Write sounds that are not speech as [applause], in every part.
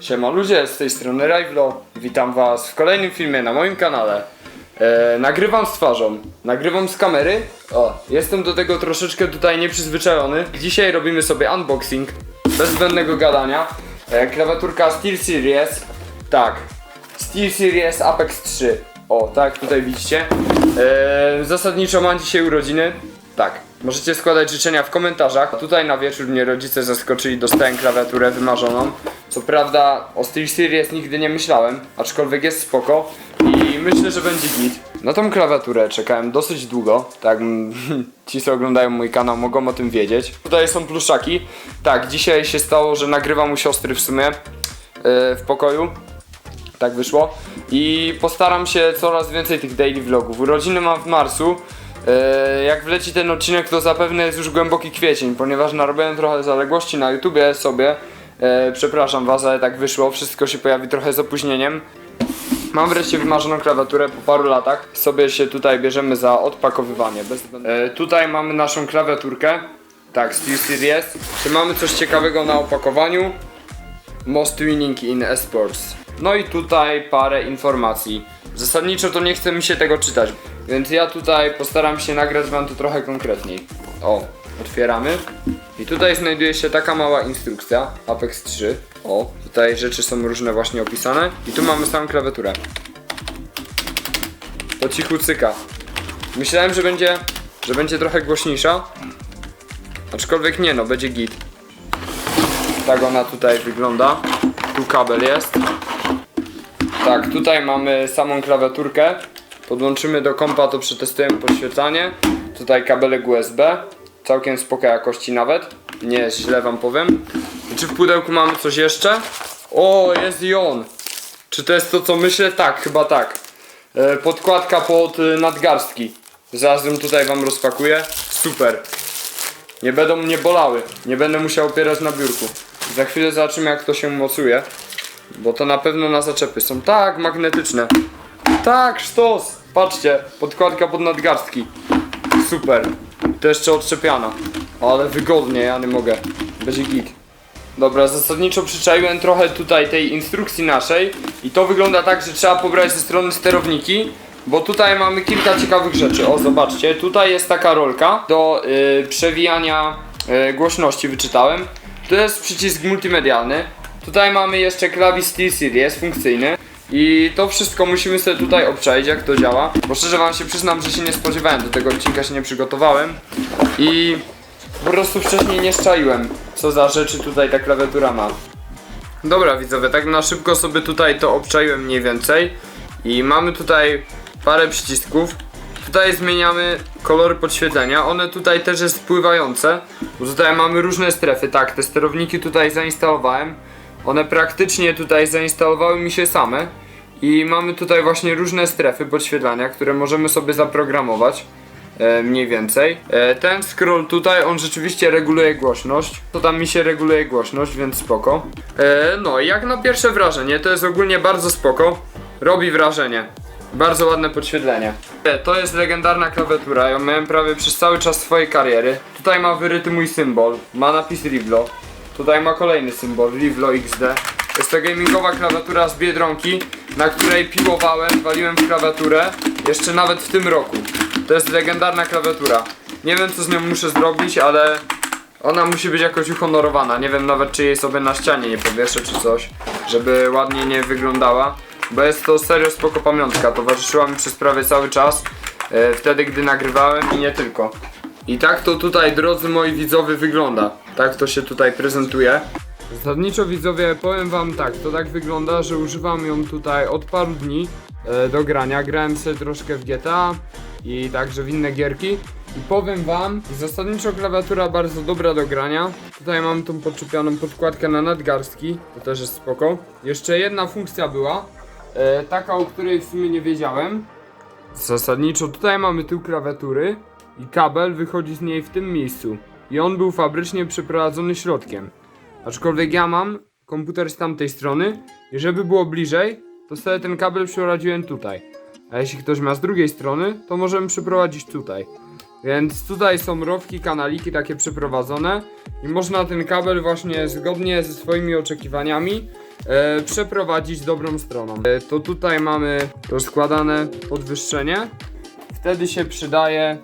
Siema ludzie, z tej strony Rajwlo. Witam was w kolejnym filmie na moim kanale. E, nagrywam z twarzą, nagrywam z kamery. O, jestem do tego troszeczkę tutaj nieprzyzwyczajony. Dzisiaj robimy sobie unboxing, bez zbędnego gadania. E, klawiaturka SteelSeries, tak, SteelSeries Apex 3. O, tak, tutaj widzicie. E, zasadniczo mam dzisiaj urodziny. Tak, możecie składać życzenia w komentarzach. Tutaj na wieczór mnie rodzice zaskoczyli, dostałem klawiaturę wymarzoną. Co prawda o SteelSeries nigdy nie myślałem, aczkolwiek jest spoko i myślę, że będzie git. Na tą klawiaturę czekałem dosyć długo, tak [laughs] ci co oglądają mój kanał mogą o tym wiedzieć. Tutaj są pluszaki. Tak, dzisiaj się stało, że nagrywam u siostry w sumie e, w pokoju. Tak wyszło. I postaram się coraz więcej tych daily vlogów. Urodziny mam w marcu. E, jak wleci ten odcinek, to zapewne jest już głęboki kwiecień, ponieważ narobiłem trochę zaległości na YouTubie sobie. E, przepraszam was, ale tak wyszło. Wszystko się pojawi trochę z opóźnieniem. Mam wreszcie wymarzoną klawiaturę po paru latach. Sobie się tutaj bierzemy za odpakowywanie. Bez... E, tutaj mamy naszą klawiaturkę. Tak, SteelSeries. Czy mamy coś ciekawego na opakowaniu? Most Winning in Esports. No i tutaj parę informacji. Zasadniczo to nie chce mi się tego czytać, więc ja tutaj postaram się nagrać wam to trochę konkretniej. O, otwieramy. I tutaj znajduje się taka mała instrukcja, Apex 3. O, tutaj rzeczy są różne właśnie opisane. I tu mamy samą klawiaturę. To cichu cyka. Myślałem, że będzie, że będzie trochę głośniejsza. Aczkolwiek nie no, będzie git. Tak ona tutaj wygląda. Tu kabel jest. Tak, tutaj mamy samą klawiaturkę. Podłączymy do kompa, to przetestujemy podświetlanie. Tutaj kabelek USB. Całkiem spoko jakości nawet. Nie źle wam powiem. Czy w pudełku mamy coś jeszcze? O, jest i on. Czy to jest to co myślę? Tak, chyba tak. E, podkładka pod e, nadgarstki. Zaraz ją tutaj wam rozpakuję. Super. Nie będą mnie bolały. Nie będę musiał opierać na biurku. Za chwilę zobaczymy jak to się mocuje. Bo to na pewno na zaczepy są tak magnetyczne. Tak, sztos! Patrzcie, podkładka pod nadgarstki. Super. To jeszcze odczepiana. Ale wygodnie, ja nie mogę. Będzie git. Dobra, zasadniczo przyczaiłem trochę tutaj tej instrukcji naszej i to wygląda tak, że trzeba pobrać ze strony sterowniki, bo tutaj mamy kilka ciekawych rzeczy. O, zobaczcie, tutaj jest taka rolka do y, przewijania y, głośności, wyczytałem. To jest przycisk multimedialny. Tutaj mamy jeszcze klawisz SteelSeries funkcyjny. I to wszystko musimy sobie tutaj obczaić, jak to działa. Bo szczerze wam się przyznam, że się nie spodziewałem, do tego odcinka się nie przygotowałem. I po prostu wcześniej nie szczaiłem, co za rzeczy tutaj ta klawiatura ma. Dobra widzowie, tak na szybko sobie tutaj to obczaiłem mniej więcej. I mamy tutaj parę przycisków. Tutaj zmieniamy kolory podświetlenia. One tutaj też jest wpływające. Bo tutaj mamy różne strefy. Tak, te sterowniki tutaj zainstalowałem. One praktycznie tutaj zainstalowały mi się same. I mamy tutaj właśnie różne strefy podświetlania, które możemy sobie zaprogramować. E, mniej więcej. E, ten scroll tutaj, on rzeczywiście reguluje głośność. To tam mi się reguluje głośność, więc spoko. E, no i jak na pierwsze wrażenie, to jest ogólnie bardzo spoko. Robi wrażenie. Bardzo ładne podświetlenie. To jest legendarna klawiatura, ją miałem prawie przez cały czas swojej kariery. Tutaj ma wyryty mój symbol, ma napis Rivlo. Tutaj ma kolejny symbol, Rivlo XD. Jest to gamingowa klawiatura z Biedronki, na której piłowałem, waliłem w klawiaturę, jeszcze nawet w tym roku. To jest legendarna klawiatura. Nie wiem co z nią muszę zrobić, ale ona musi być jakoś uhonorowana. Nie wiem nawet czy jej sobie na ścianie nie powieszę czy coś, żeby ładnie nie wyglądała. Bo jest to serio spoko pamiątka, towarzyszyła mi przez prawie cały czas, e, wtedy gdy nagrywałem i nie tylko. I tak to tutaj, drodzy moi widzowie, wygląda. Tak to się tutaj prezentuje. Zasadniczo widzowie, powiem wam tak, to tak wygląda, że używam ją tutaj od paru dni e, do grania. Grałem sobie troszkę w GTA i także w inne gierki. I powiem wam, zasadniczo klawiatura bardzo dobra do grania. Tutaj mam tą podczepioną podkładkę na nadgarstki, to też jest spoko. Jeszcze jedna funkcja była, e, taka o której w sumie nie wiedziałem. Zasadniczo tutaj mamy tył klawiatury i kabel wychodzi z niej w tym miejscu. I on był fabrycznie przeprowadzony środkiem. Aczkolwiek ja mam komputer z tamtej strony i żeby było bliżej, to sobie ten kabel przeprowadziłem tutaj. A jeśli ktoś ma z drugiej strony, to możemy przeprowadzić tutaj. Więc tutaj są rowki, kanaliki takie przeprowadzone i można ten kabel właśnie zgodnie ze swoimi oczekiwaniami e, przeprowadzić dobrą stroną. E, to tutaj mamy rozkładane podwyższenie. Wtedy się przydaje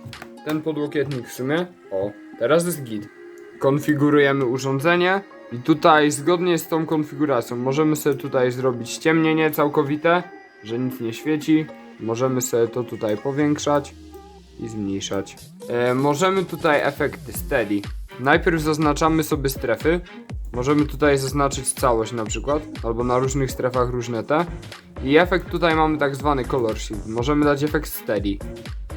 ten podłokietnik w sumie. O, teraz jest git. Konfigurujemy urządzenie i tutaj zgodnie z tą konfiguracją możemy sobie tutaj zrobić ściemnienie całkowite, że nic nie świeci. Możemy sobie to tutaj powiększać i zmniejszać. E, możemy tutaj efekty steady. Najpierw zaznaczamy sobie strefy. Możemy tutaj zaznaczyć całość na przykład, albo na różnych strefach różne te. I efekt tutaj mamy tak zwany color shift. Możemy dać efekt steady.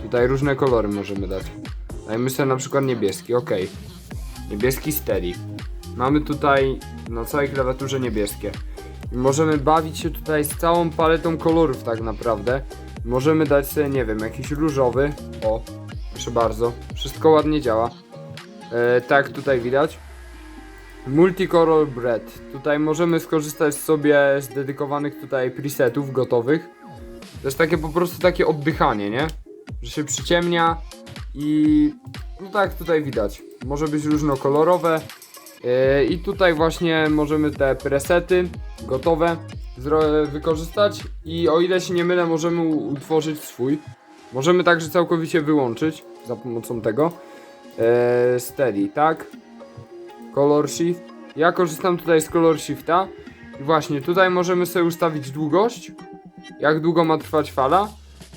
Tutaj różne kolory możemy dać. Dajmy sobie na przykład niebieski, ok. Niebieski steady. Mamy tutaj na całej klawiaturze niebieskie. I możemy bawić się tutaj z całą paletą kolorów tak naprawdę. Możemy dać sobie, nie wiem, jakiś różowy. O, proszę bardzo. Wszystko ładnie działa. E, tak, tutaj widać. Multicolor Bread. Tutaj możemy skorzystać sobie z dedykowanych tutaj presetów gotowych. To jest takie po prostu takie oddychanie, nie? Że się przyciemnia i no tak tutaj widać. Może być różnokolorowe. Yy, I tutaj właśnie możemy te presety gotowe wykorzystać i o ile się nie mylę możemy utworzyć swój. Możemy także całkowicie wyłączyć za pomocą tego. Yy, steady, tak? Color Shift. Ja korzystam tutaj z Color Shifta. I właśnie tutaj możemy sobie ustawić długość. Jak długo ma trwać fala.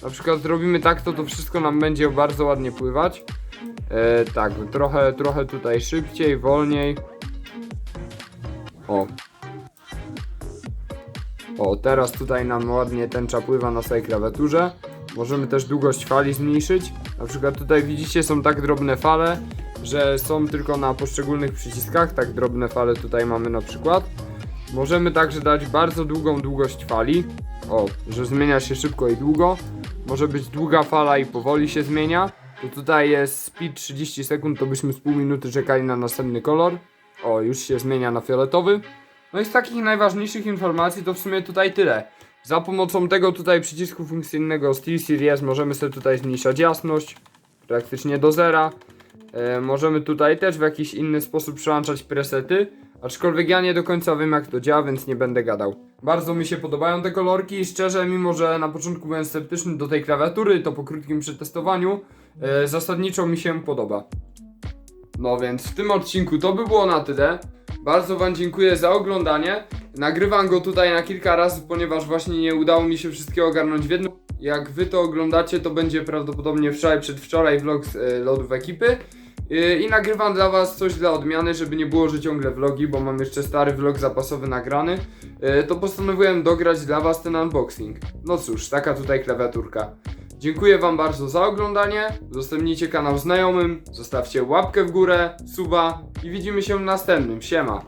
Na przykład zrobimy tak, to to wszystko nam będzie bardzo ładnie pływać. E, tak, trochę, trochę tutaj szybciej, wolniej. O. O, teraz tutaj nam ładnie tęcza pływa na całej klawiaturze. Możemy też długość fali zmniejszyć. Na przykład tutaj widzicie są tak drobne fale, że są tylko na poszczególnych przyciskach. Tak drobne fale tutaj mamy na przykład. Możemy także dać bardzo długą długość fali. O, że zmienia się szybko i długo. Może być długa fala i powoli się zmienia. To tutaj jest speed 30 sekund, to byśmy z pół minuty czekali na następny kolor. O, już się zmienia na fioletowy. No i z takich najważniejszych informacji to w sumie tutaj tyle. Za pomocą tego tutaj przycisku funkcyjnego SteelSeries możemy sobie tutaj zmniejszać jasność praktycznie do zera. E, możemy tutaj też w jakiś inny sposób przełączać presety, aczkolwiek ja nie do końca wiem jak to działa, więc nie będę gadał. Bardzo mi się podobają te kolorki i szczerze, mimo że na początku byłem sceptyczny do tej klawiatury, to po krótkim przetestowaniu e, zasadniczo mi się podoba. No więc w tym odcinku to by było na tyle. Bardzo Wam dziękuję za oglądanie. Nagrywam go tutaj na kilka razy, ponieważ właśnie nie udało mi się wszystkiego ogarnąć w jednym. Jak Wy to oglądacie, to będzie prawdopodobnie wczoraj, przedwczoraj vlog z e, lodów ekipy. Yy, I nagrywam dla Was coś dla odmiany, żeby nie było, że ciągle vlogi, bo mam jeszcze stary vlog zapasowy nagrany. Yy, To postanowiłem dograć dla Was ten unboxing. No cóż, taka tutaj klawiaturka. Dziękuję Wam bardzo za oglądanie. Udostępnijcie kanał znajomym, zostawcie łapkę w górę, suba i widzimy się w następnym. Siema.